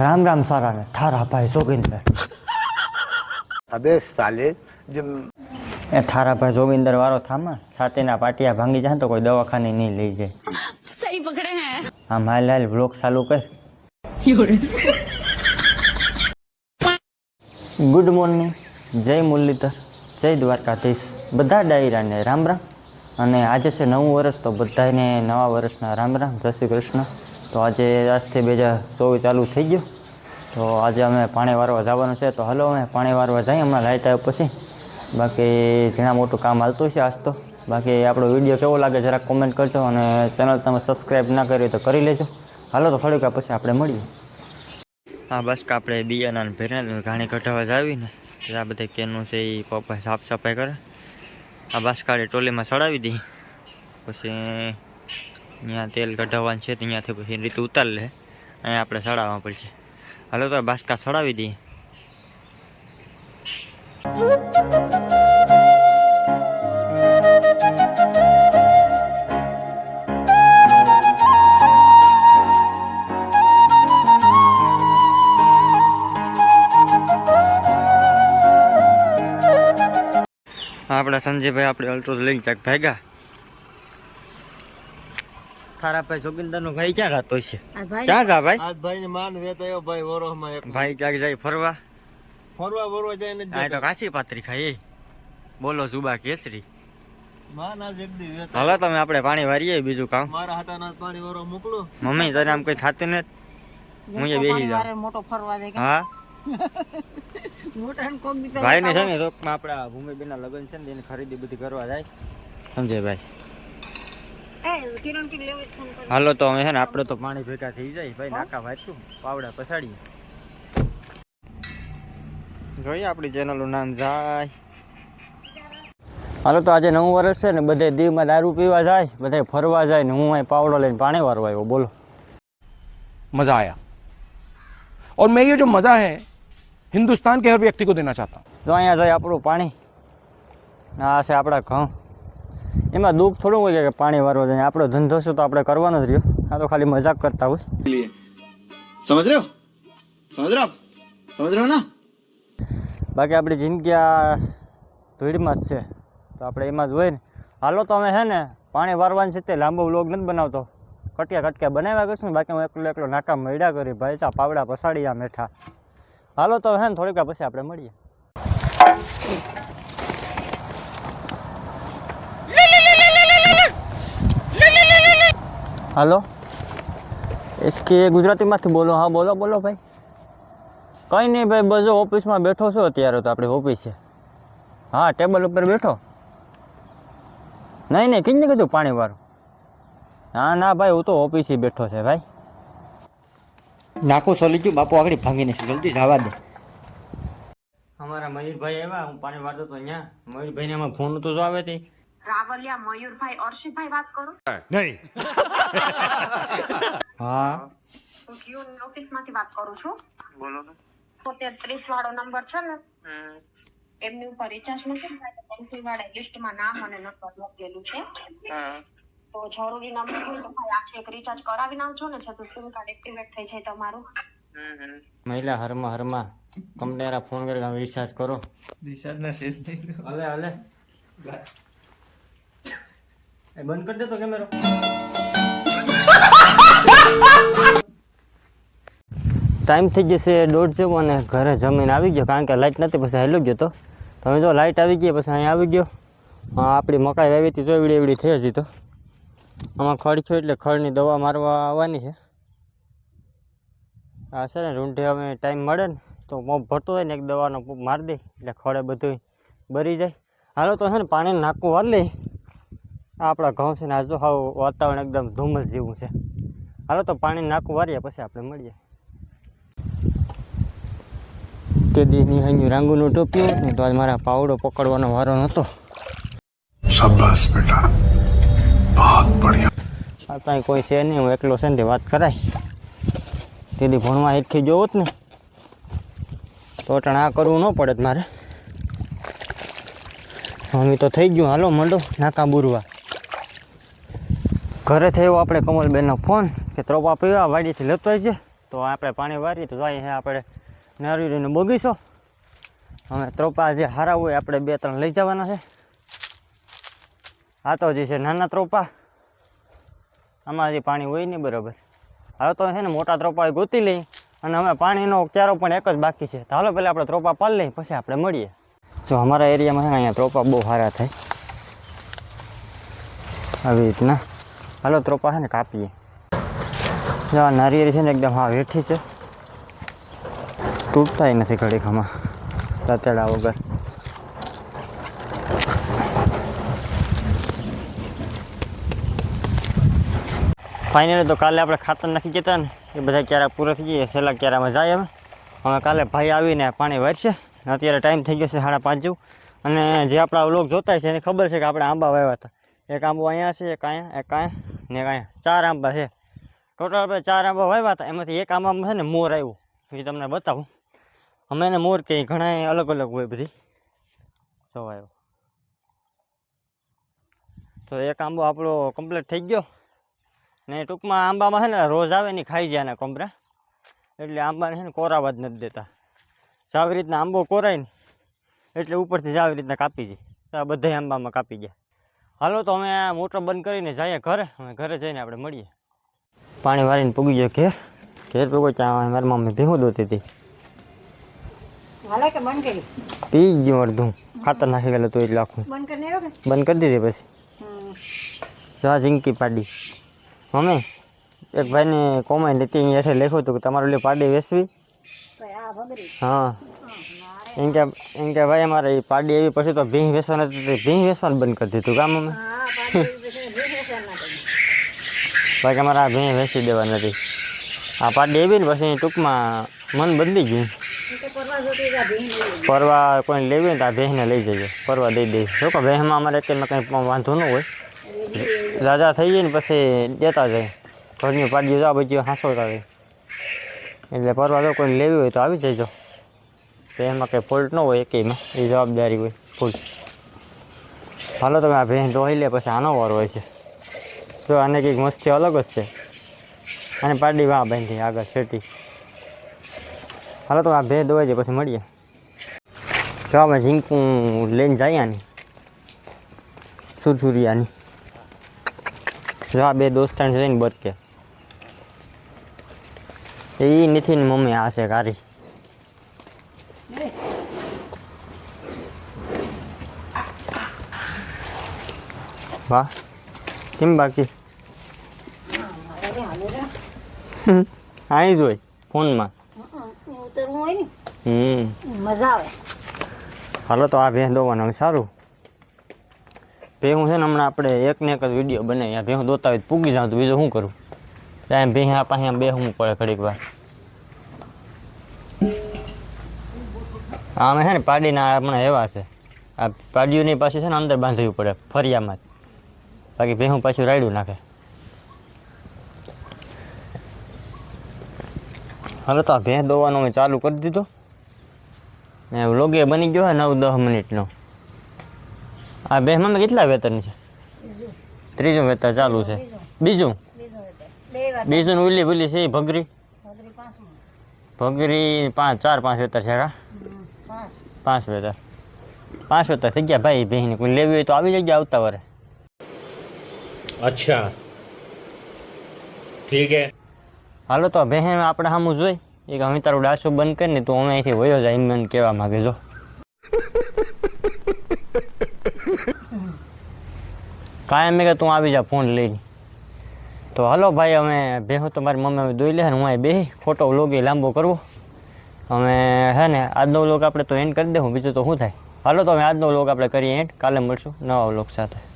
રામ રામ સારા ને થારા ભાઈ જોગિંદર અબે સાલે જમ એ થારા ભાઈ જોગિંદર વાળો થામા છાતીના પાટિયા ભાંગી જાય તો કોઈ દવાખાને નહીં લઈ જાય સહી પકડે હે આમ હાલ હાલ બ્લોક ચાલુ કર ગુડ મોર્નિંગ જય મુરલીધર જય દ્વારકાધીશ બધા ડાયરાને રામ રામ અને આજે છે નવું વર્ષ તો બધાને નવા વર્ષના રામ રામ જય શ્રી કૃષ્ણ તો આજે આજથી બે હજાર ચોવીસ ચાલુ થઈ ગયું. તો આજે અમે પાણી વારવા જવાનું છે. તો હલો અમે પાણી વારવા જઈએ. હમણાં લાઇટ આવ્યા પછી. બાકી ઘણા મોટું કામ હાલતું છે આજ તો. બાકી આપણો વીડિયો કેવો લાગે જરાક કોમેન્ટ કરજો અને ચેનલ તમે સબસ્ક્રાઈબ ના કરી તો કરી લેજો. હાલો તો થોડીક પછી આપણે મળીએ. હા, બસ આપણે બિયાના ભેરને ઘાણી કઢાવવા જાવીને આ બધા કેનું છે એ પપ્પા સાફ સફાઈ કરે. આ બસ કાઢી ટ્રોલીમાં ચડાવી દઈએ. પછી અહીંયા તેલ કઢાવવાનું છે, તો અહીંયાથી પછી રીતે ઉતાર લે. અહીંયા આપણે સડાવવા પડશે. હાલો તો બાસકા સડાવી દઈએ. આપણા સંજયભાઈ આપણે અલ્ટ્રોઝ લઈને ચાક ભાગ્યા. થારા ભાઈ જોગિંદરનો ભાઈ ક્યાં ગાતો છે? ક્યાં જા ભાઈ? આજ ભાઈ ને માન વેતાયો ભાઈ વરોહમાં એક. ભાઈ ક્યાંક જાય ફરવા? ફરવા ફરવા જાય ને આ તો કાશી પાત્રી ખાઈ બોલો જુબા કેસરી. હાલો તમે આપણે પાણી વારીએ બીજું કામ. મારા હાટાના પાણી વરો મોકલો. મમ્મી તને આમ કઈ થાતું ને હું બેસી જાઉં. મોટો ફરવા દે હા? મોટા કોમ બી ભાઈ ને છે ને રોકમાં આપણા ભૂમિબેનના લગ્ન છે ને એની ખરીદી બધી કરવા જાય. સમજે ભાઈ એ કિરણ કે લેવે ફોન કર હાલો તો હવે છે ને આપણે તો પાણી ભેગા થઈ જાય. ભાઈ નાકા વાંચશું પાવડા પછાડીએ. જોઈએ આપણી ચેનલનું નામ જાય. હાલો તો આજે નવું વર્ષ છે ને બધે દીવમાં દારૂ પીવા જાય બધે ફરવા જાય ને હું અહીં પાવડો લઈને પાણી વારવા આવ્યો બોલો. મજા આયા. ઓર મેં યે જો મજા હે હિન્દુસ્તાન કે હર વ્યક્તિ કો દેના ચાહતા તો અહીંયા જાય આપણું પાણી. આ છે આપણા ઘઉં. એમાં દુઃખ થોડું હોય કે પાણી વારવા જાય. આપણો ધંધો છે તો આપણે કરવાનો જ રહ્યો. આ તો ખાલી મજાક કરતા હોય. સમજ રહ્યો? સમજ રહ્યો? સમજ રહ્યો ના? બાકી આપણી જિંદગી આ ધૂળમાં જ છે. તો આપણે એમાં જ હોય ને. હાલો તો અમે હે ને પાણી વારવાની છે તે લાંબો વ્લોગ નથી બનાવતો. કટિયા કટક્યા બનાવ્યા કરશું ને બાકી હું એકલો એકલો નાકા મળ્યા કરી ભાઈ ચા પાવડા પસાડી આ મેઠા. હાલો તો હે ને થોડીક પછી આપણે મળીએ. હાલો? એસકે ગુજરાતીમાંથી બોલો. હા બોલો બોલો ભાઈ. કંઈ નહીં ભાઈ બસ ઓફિસમાં બેઠો છો અત્યારે તો આપણી ઓફિસ. છે હા ટેબલ ઉપર બેઠો. નહીં નહીં કીને કીધું પાણી વાળું. ના ના ભાઈ હું તો ઓફિસે બેઠો છે ભાઈ. નાખું સોલી ગયું બાપુ આગળ ભાંગીને જલ્દી જવા દે. અમારા મયુરભાઈ આવ્યા હું પાણી વાળતો હતો અહીંયા. મયુરભાઈને એમાં ફોન તો જો આવે તે. રાવલિયા મયુરભાઈ અર્ષિતભાઈ વાત કરું? હા. હું ક્યુ ઓફિસમાંથી વાત કરું છું? બોલો તોતેર ત્રીસ વાળો નંબર છે ને એમની ઉપર રિચાર્જ નથી કંપની વાળા લિસ્ટમાં નામ અને નંબર લખેલું છે. તો જરૂરી નંબર હોય તો ભાઈ આખી એક રિચાર્જ કરાવી નાખજો ને છતું સિમ કાર્ડ એક્ટિવેટ થઈ જાય તમારું. મહિલા હરમા હરમાં તમને ફોન કરી. રિચાર્જ કરો હલે હલે. બંધ કરી દેતો કેમેરો. ટાઈમ થઈ જશે દોઢ જેવો અને ઘરે જમીન આવી ગયો, કારણ કે લાઇટ નથી, પછી હેલો ગયો તો. તમે જો લાઇટ આવી ગઈ, પછી અહીંયા આવી ગયો. હા આપણી મકાઈ આવી હતી જો એવડી એવડી થઈ હજી તો. આમાં ખડ છે એટલે ખડની દવા મારવા આવવાની છે. આ છે ને, રૂંઢે હવે ટાઈમ મળે ને, તો મોં ભરતો હોય ને, એક દવાનો મારી દે, એટલે ખડે બધું બરી જાય. હાલો તો છે ને પાણી નાખવું વાર લે. આ આપણા ઘઉં છે ને આજુ હાવ વાતાવરણ એકદમ ધુમ્મસ જેવું છે. હાલો તો પાણી નાખું વારીએ પછી આપણે મળીએ. તે દીની હૈયું રાંગુનું ટોપ્યું ને તો આજ મારા પાવડો પકડવાનો વારો નહોતો. શાબાશ બેટા. બહુત બઢિયા. આ કાંઈ કોઈ છે નહીં હું એકલો છે ને વાત કરાય. તેથી ભણવા એકથી જોવું જ ને તો ટણ આ કરવું ન પડે મારે. મમ્મી તો થઈ ગયું હાલો મંડો નાકા બુરવા. ઘરે થયો આપણે કમલબેનનો ફોન કે ત્રોપા પીવા વાડીથી લેતો છે તો આપણે પાણી વારી તો જાય છે આપણે નારિયેળીનો બગીચો. અમે ત્રોપા જે હારા હોય આપણે બે ત્રણ લઈ જવાના છે. આ તો જે છે નાના ત્રોપા. આમાં હજી પાણી હોય નહીં બરાબર. હવે તો છે ને મોટા ત્રોપા ગોતી લઈ અને અમે પાણીનો ક્યારો પણ એક જ બાકી છે. તો હાલો પહેલાં આપણે ત્રોપા પાડી લઈએ, પછી આપણે મળીએ. જો અમારા એરિયામાં છે ને અહીંયા ત્રોપા બહુ સારા થાય. આવી રીતના. હાલો, ત્રોપા છે ને કાપીએ. જો, આ નારિયેળી છે ને એકદમ હા વેઠી છે. તૂટતાય નથી ઘડી આમાં રાતેડા વગર. ફાઇનલી તો કાલે આપણે ખાતર નાખી જતા ને, એ બધા ક્યારા પૂરા થઈ જઈએ છેલ્લા ક્યારામાં જાય હવે. હવે કાલે ભાઈ આવીને પાણી વરસે અત્યારે ટાઈમ થઈ ગયો છે સાડા પાંચ અને જે આપણા લોક જોતા છે, એને ખબર છે કે આપણે આંબા વાવ્યા હતા. એક આંબો અહીંયા છે, એક અહીંયા એક અહીંયા. ને કાંઈ, ચાર આંબા છે. ટોટલ આપણે ચાર આંબા વાવ્યા હતા. એમાંથી એક આંબામાં છે ને મોર આવ્યું. એ તમને બતાવું. અમે એને મોર કહીએ ઘણા અલગ અલગ હોય બધી. જો આવ્યો. તો એક આંબો આપણો કમ્પ્લીટ થઈ ગયો. ને ટૂંકમાં આંબામાં છે ને રોજ આવે ને ખાઈ જાય ને કોમરા. એટલે આંબાને છે ને કોરાવા જ નથી દેતા. જાવી રીતના આંબો કોરાય ને, એટલે ઉપરથી આવી રીતના કાપી જાય બધા આંબામાં કાપી ગયા. હાલો તો અમે આ મોટર બંધ કરીને જઈએ ઘરે. અમે ઘરે જઈને આપણે મળીએ. પાણી વારીને પૂગી ગયો ઘેર. ઘેર પૂગો ત્યાં મારી મમ્મી ભેહું દોતી હતી. પી ગયું અડધું. ખાતર નાખી ગયેલું તું એટલે આખું. બંધ કરી દીધી પછી. જવા જિંકી પાડી. મમ્મી એક ભાઈને કોમેન્ટ હતી અહીંયા લખ્યું હતું કે તમારે પાડી વેચવી ભગરી. હા. એમ કે એમ કે ભાઈ અમારે પાડી એવી પછી તો ભીંગ તો ભીંગ વેસવાનું બંધ કરી દીધું કામ અમે બાકી અમારે આ ભીંગ વેચી દેવા નથી આ પાડી એવી ને પછી ટૂંકમાં મન બદલી ગયું. પરવા કોઈ લેવી ને તો આ ભેંસને લઈ જઈએ. પરવા દઈ દઈ જો કે ભેંસમાં અમારે અત્યારમાં કંઈ વાંધો ન હોય. રાજા થઈ જાય ને પછી દેતા જાય. ઘરની પાડીઓ જાવ બધી હાંસો જાય એટલે પરવા જો કોઈ લેવી હોય તો આવી જજો. તો એમાં કંઈ ફોલ્ટ ન હોય એકેયમાં એ જવાબદારી હોય ફૂલ હાલો તમે આ ભેંસ ધોઈ લે, પછી આનો વાર હોય છે. તો આને કંઈક મસ્તી અલગ જ છે. અને પાડી વાહ બાંધી, આગળ શેટી હાલો તો આ ભેંસ ધોવાઈ જાય, પછી મળીએ. જો અમે ઝીંકું લઈને જઈએ આની. સુરસુરિયાની. જો આ બે દોસ્તાણ જઈને બચકે એ નથી ને મમ્મી આ છે કારી વાહ કેમ બાકી અહીં જ હોય ફોનમાં હમ મજા હાલો તો આ ભેંસ દોવાનું સારું. ભેહું છે ને હમણાં આપણે એક ને એક જ વીડિયો બનાવી આ ભેહું દોતા હોય પૂગી જાઉં તો બીજું શું કરું? ત્યાં ભેહ પાસે બેહવું પડે ઘડીક વાર. આમે છે ને પાડીના હમણાં એવા છે. આ પાડીઓની પાસે છે ને અંદર બાંધવી પડે ફરિયામાં. બાકી ભેહું પાછું રાયડું નાખે. હાલો તો આ ભેંસ દોવાનો મેં ચાલુ કરી દીધો. ને વ્લોગે બની ગયો નવ દસ મિનિટનો. આ બેમાં કેટલા વેતન છે? ત્રીજું વેતન ચાલુ છે. બીજું. બીજું? ને ઉલી બુલી છે ભગરી? ભગરી પાંચ ચાર પાંચ વેતર છે પાંચ. પાંચ વેતર પાંચ વેતર થઈ ગયા ભાઈ બહેની કોઈ લેવી હોય તો આવી જગ્યા આવતા વરે. अच्छा। ठीक है। हलो तो अबे हैं आप हम उजवे एक हमें तार उड़ा बंद करने तो हमें ऐसे वही हो जाए मैंने कहवा मांगे जो कहा है मैं तू आ जा फ़ोन ले तो हेलो भाई हमें बे हूँ तुम्हारी मम्मी में दोई ले हूँ आई बे फ़ोटो लोग लांबो करवो हमें है ने आज नौ लोग आप तो एंड कर दे बीजों तो शूँ थे हलो तो हमें आज नौ लोग आप करिए एंड काले मलसूँ नवा लोग साथ है